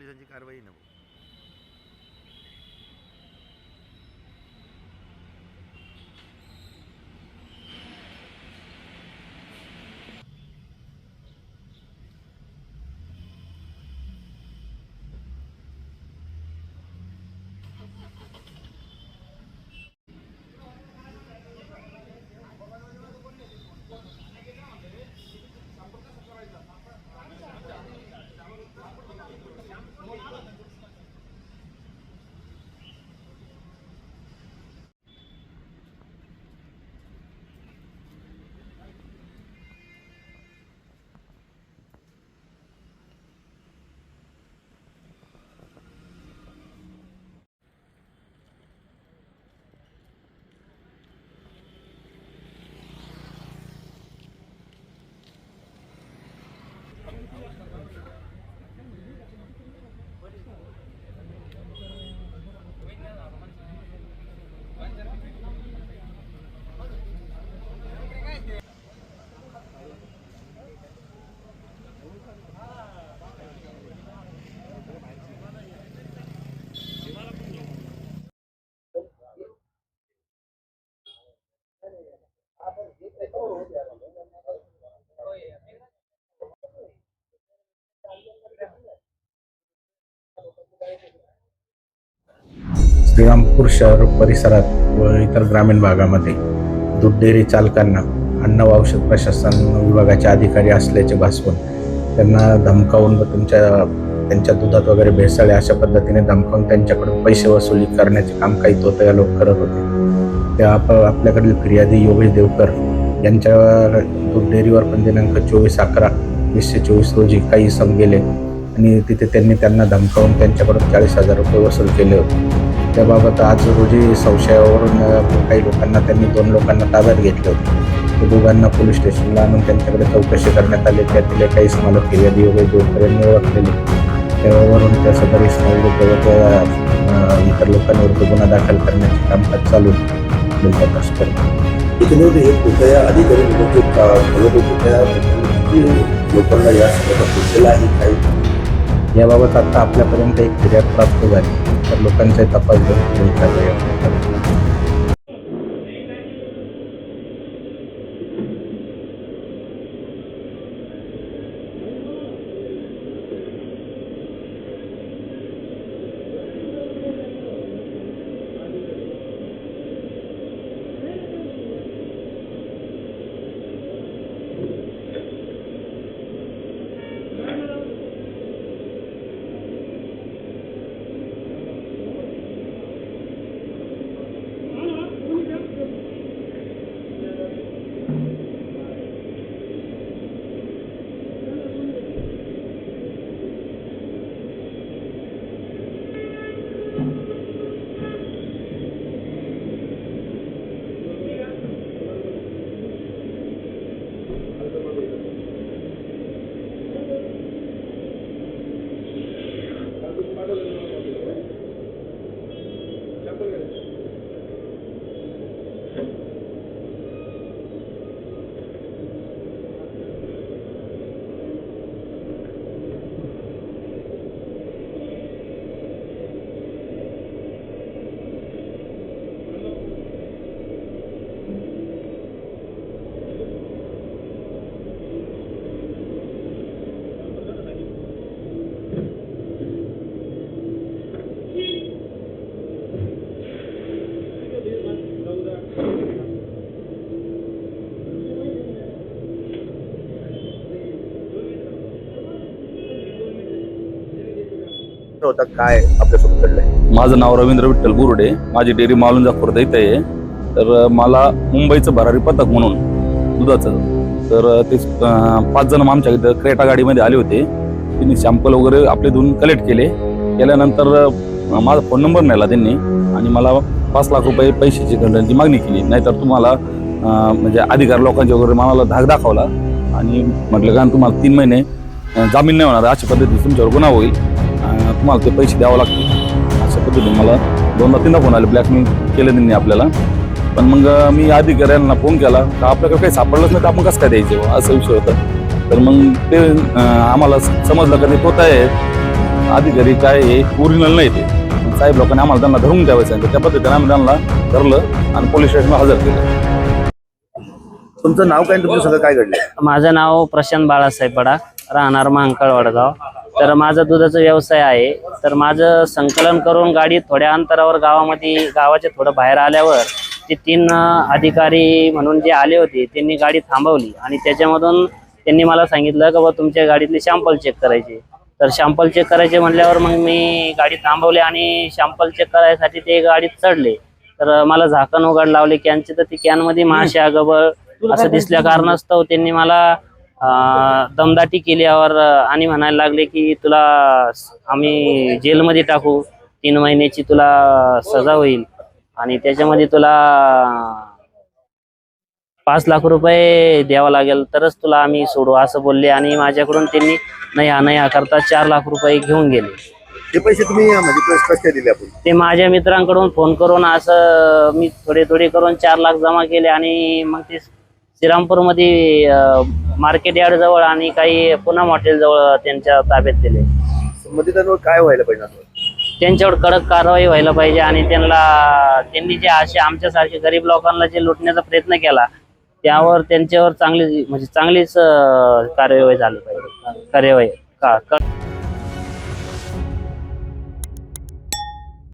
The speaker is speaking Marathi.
पोलिसांची कारवाई ना श्रीरामपूर शहर परिसरात व इतर ग्रामीण भागामध्ये दूध डेअरी चालकांना अन्न व औषध प्रशासन विभागाचे अधिकारी असल्याचे भासवून त्यांना धमकावून व तुमच्या त्यांच्या दुधात वगैरे भेसळे अशा पद्धतीने धमकावून त्यांच्याकडून पैसे वसुली करण्याचे काम काही तोतया लोक करत होते. त्या आप आपल्याकडील फिर्यादी योगेश देवकर यांच्या दूध डेअरीवर पण दिनांक चोवीस अकरा वीसशे चोवीस रोजी काही सम गेले. आणि तिथे त्यांनी त्यांना धमकावून त्यांच्याकडून चाळीस हजार रुपये वसूल केले होते. त्याबाबत आज रोजी संशयावरून काही लोकांना त्यांनी दोन लोकांना ताब्यात घेतलं होते. ते दोघांना पोलीस स्टेशनला आणून त्यांच्याकडे चौकशी करण्यात आली. त्यातील काही मला फिर्यादी वगैरे जोपर्यंत ओळखलेली त्यावरून त्या सदर विरुद्ध व त्या इतर लोकांविरुद्ध गुन्हा दाखल करण्याचे कामकाज चालू आहे. पुढील एक अधिकारी लोकांना या संदर्भात आहे. काही याबाबत आता आपल्यापर्यंत एक फिर्याद प्राप्त झाली. तर लोकांचा तपास घेऊन पुढील कारवाई होता काय आपल्यासोबत घडलंय? माझं नाव रवींद्र विठ्ठल बुरुडे माझी डेअरी मालुंजा खुर्द इथे आहे. तर मला मुंबईचं भरारी पथक म्हणून दुधाचं तर ते अं, पाच जण आमच्या इथं क्रेटा गाडीमध्ये आले होते. त्यांनी सॅम्पल वगैरे आपले धुवून कलेक्ट केले. केल्यानंतर अं, माझा फोन नंबर नेला त्यांनी आणि मला पाच लाख रुपये पैशाची खंडणची मागणी केली. नाहीतर तुम्हाला अं, म्हणजे अधिकार लोकांच्या वगैरे मला धाक दाखवला आणि म्हटलं कारण तुम्हाला तीन महिने अं, जामीन नाही होणार अशा पद्धतीने तुमच्यावर गुन्हा होईल. तुम्हाला ते पैसे द्यावं लागतील. अशा पद्धतीने मला दोनदा तीनदा फोन आले. ब्लॅकमेल केलं त्यांनी आपल्याला. पण मग मी अधिकाऱ्यांना फोन केला. का आपल्याकडे काही सापडलंच नाही तर आपण कसं काय द्यायचे असं असा विषय होता. तर मग ते आम्हाला समजलं का ते तोता आहे अधिकारी काय हे ओरिजिनल नाही ते. साहेब लोकांनी आम्हाला त्यांना धरून द्यावं सांगितलं. त्या पद्धतीने आम्ही त्यांना धरलं आणि पोलीस स्टेशनला हजर केलं. तुमचं नाव काय तुमचं सगळं काय घडलं? माझं नाव प्रशांत बाळासाहेब बडा. राहणार महांकाळ वडगाव तर माझा दुधाचा व्यवसाय आहे. तर माझं संकलन करून गाडी थोड्या अंतरावर गावामध्ये गावाच्या थोडं बाहेर आल्यावर ते तीन अधिकारी म्हणून जे आले होते त्यांनी गाडी थांबवली आणि त्याच्यामधून त्यांनी मला सांगितलं का बा तुमच्या गाडीतले शॅम्पल चेक करायचे. तर शॅम्पल चेक करायचे म्हटल्यावर मग मी गाडी थांबवली आणि शॅम्पल चेक करायसाठी ते गाडीत चढले. तर मला झाकण उघड लावले. कॅनचे तर ती कॅनमध्ये माश्या गबळ असं दिसल्या कारणास्तव त्यांनी मला दमदाटी केल्यावर आणि म्हणायला लागले की तुला आम्ही जेलमध्ये टाकू. तीन महिन्याची तुला सजा होईल. आणि त्याच्यामध्ये तुला पाच लाख रुपये द्यावा लागेल. तरच तुला आम्ही सोडू असं बोलले. आणि माझ्याकडून त्यांनी नाही हा नाही हा करता चार लाख रुपये घेऊन गेले. ते पैसे तुम्ही म्हणजे कस- कसे काय दिले आपण? ते माझ्या मित्रांकडून फोन करून असं मी थोडे थोडे करून चार लाख जमा केले. आणि मग ते श्रीरामपूरमध्ये मार्केट यार्ड जवळ आणि काही पुन्हा हॉटेल जवळ त्यांच्या ताब्यात दिले संबंधितांवर काय व्हायला पाहिजे असं? त्यांच्यावर कडक कारवाई व्हायला पाहिजे आणि त्यांना त्यांनी जे असे आमच्यासारखे गरीब लोकांना जे लुटण्याचा प्रयत्न केला त्यावर त्यांच्यावर चांगली म्हणजे चांगलीच अं, कार्यवाही झाली पाहिजे कार्यवाही का का-